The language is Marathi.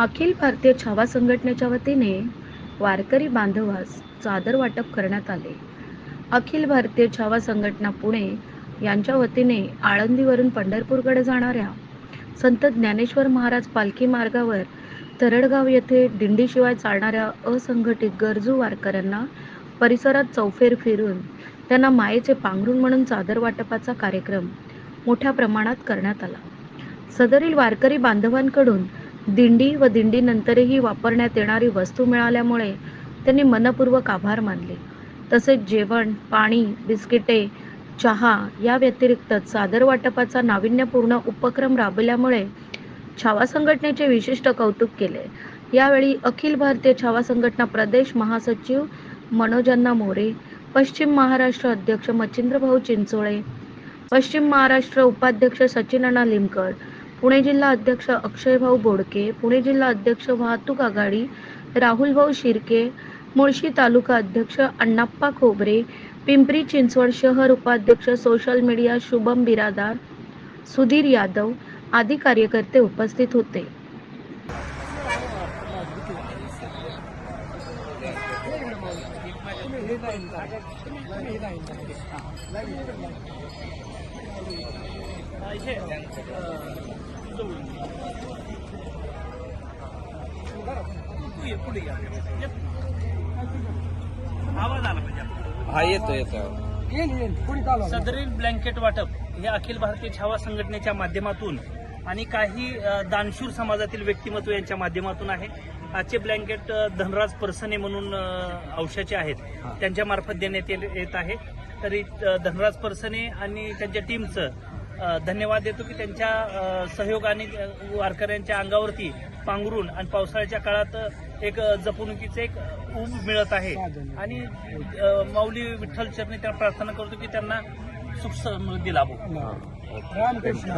अखिल भारतीय छावा संघटनेच्या वतीने वारकरी बांधवास चादर वाटप करण्यात आले. अखिल भारतीय छावा संघटना पुणे यांच्या वतीने आळंदीवरून पंढरपूरकडे जाणाऱ्या संत ज्ञानेश्वर महाराज पालखी मार्गावर तरडगाव येथे दिंडीशिवाय चालणाऱ्या असंघटित गरजू वारकऱ्यांना परिसरात चौफेर फिरून त्यांना मायेचे पांघरून म्हणून चादर वाटपाचा कार्यक्रम मोठ्या प्रमाणात करण्यात आला. सदरील वारकरी बांधवांकडून दिंडी व दिंडीनंतरही वापरण्यात येणारी वस्तू मिळाल्यामुळे त्यांनी मनपूर्वक आभार मानले. तसेच जेवण पाणी बिस्किटे चहा या व्यतिरिक्त चादर वाटपाचा नाविन्यपूर्ण उपक्रम राबल्यामुळे छावा संघटनेचे विशिष्ट कौतुक केले. यावेळी अखिल भारतीय छावा संघटना प्रदेश महासचिव मनोजन्ना मोरे पश्चिम महाराष्ट्र अध्यक्ष मच्छिंद्रभाऊ चिंचोळे पश्चिम महाराष्ट्र उपाध्यक्ष सचिन अण्णा लिमकर पुणे जिल्हा अध्यक्ष अक्षयभाऊ बोडके पुणे जिल्हा अध्यक्ष वाहतूक आघाडी राहुलभाऊ शिर्के मुळशी तालुका अध्यक्ष अण्णाप्पा खोबरे पिंपरी चिंचवड शहर उपाध्यक्ष सोशल मीडिया शुभम बिरादार सुधीर यादव आदी कार्यकर्ते उपस्थित होते. आवाज आला पाहिजे हा येतो येतो सदरील ब्लँकेट वाटप हे अखिल भारतीय छावा संघटनेच्या माध्यमातून आणि काही दानशूर समाजातील व्यक्तिमत्व यांच्या माध्यमातून आहे. आजचे ब्लँकेट धनराज परसने म्हणून अ, औषधाचे आहेत. त्यांच्या मार्फत देण्यात येत आहे. तरी धनराज परसने आणि त्यांच्या टीमचं धन्यवाद देतो की त्यांच्या सहयोगाने वारकऱ्यांच्या अंगावरती पांघरून आणि पावसाळ्याच्या काळात एक जपणुकीचे एक ऊब मिळत आहे. आणि माऊली विठ्ठल चरणी त्या प्रार्थना करतो की त्यांना सुख समृद्धी लाभो. रामकृष्ण.